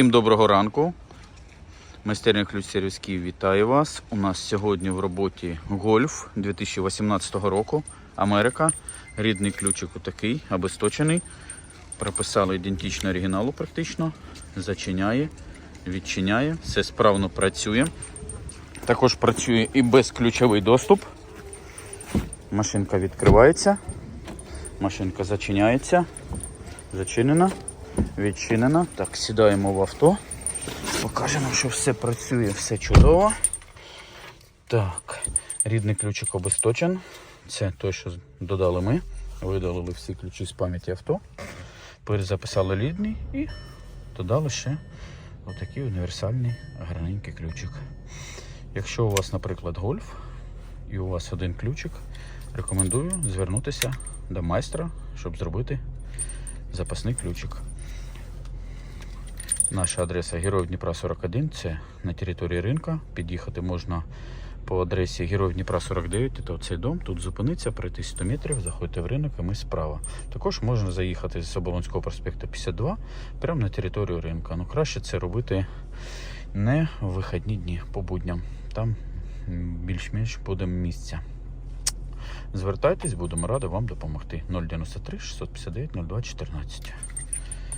Всім доброго ранку. Майстерня ключ Київ вітає вас. У нас сьогодні в роботі гольф 2018 року. Америка. Рідний ключик отакий, обесточений. Прописали ідентично оригіналу практично. Зачиняє, відчиняє, все справно працює. Також працює і безключовий доступ. Машинка відкривається. Машинка зачиняється. Зачинена, відчинена. Так, сідаємо в авто. Покажемо, що все працює, все чудово. Так, рідний ключик обесточен. Це той, що додали ми. Видалили всі ключі з пам'яті авто. Перезаписали рідний і додали ще отакий універсальний гарненький ключик. Якщо у вас, наприклад, гольф і у вас один ключик, рекомендую звернутися до майстра, щоб зробити запасний ключик. Наша адреса Героїв Дніпра 41, це на території ринка. Під'їхати можна по адресі Героїв Дніпра 49, це цей дом. Тут зупиниться, пройти 100 метрів, заходьте в ринок і ми справа. Також можна заїхати з Оболонського проспекту 52 прямо на територію ринка. Ну краще це робити не в вихідні дні по будням. Там більш-менш буде місця. Звертайтесь, будемо раді вам допомогти. 093 659 02 14.